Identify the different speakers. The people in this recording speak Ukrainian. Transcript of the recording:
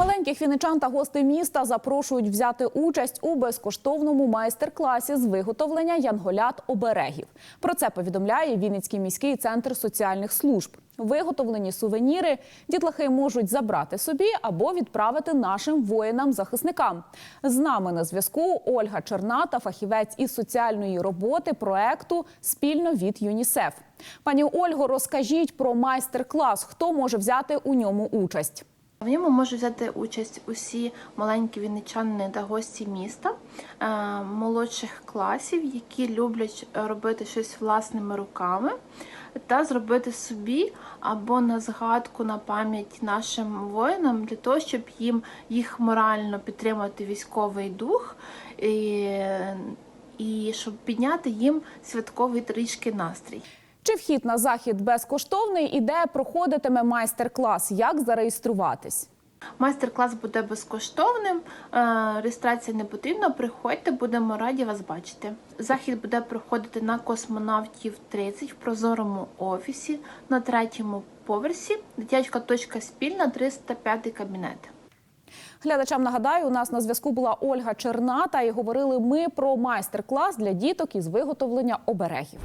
Speaker 1: Маленьких вінничан та гостей міста запрошують взяти участь у безкоштовному майстер-класі з виготовлення янголят оберегів. Про це повідомляє Вінницький міський центр соціальних служб. Виготовлені сувеніри дітлахи можуть забрати собі або відправити нашим воїнам-захисникам. З нами на зв'язку Ольга Черната, фахівець із соціальної роботи проекту спільно від ЮНІСЕФ. Пані Ольго, розкажіть про майстер-клас. Хто може взяти у ньому участь?
Speaker 2: В ньому можуть взяти участь усі маленькі вінничани та гості міста е, молодших класів, які люблять робити щось власними руками, та зробити собі або на згадку на пам'ять нашим воїнам для того, щоб їм їх морально підтримати військовий дух і, і щоб підняти їм святковий трішки настрій.
Speaker 1: Чи вхід на захід безкоштовний і де проходитиме майстер-клас? Як зареєструватись?
Speaker 2: Майстер-клас буде безкоштовним, е, реєстрація не потрібна. Приходьте, будемо раді вас бачити. Захід буде проходити на космонавтів 30 в прозорому офісі на третьому поверсі. Дитячка точка спільна, 305 кабінет.
Speaker 1: Глядачам нагадаю, у нас на зв'язку була Ольга Черната, і говорили ми про майстер-клас для діток із виготовлення оберегів.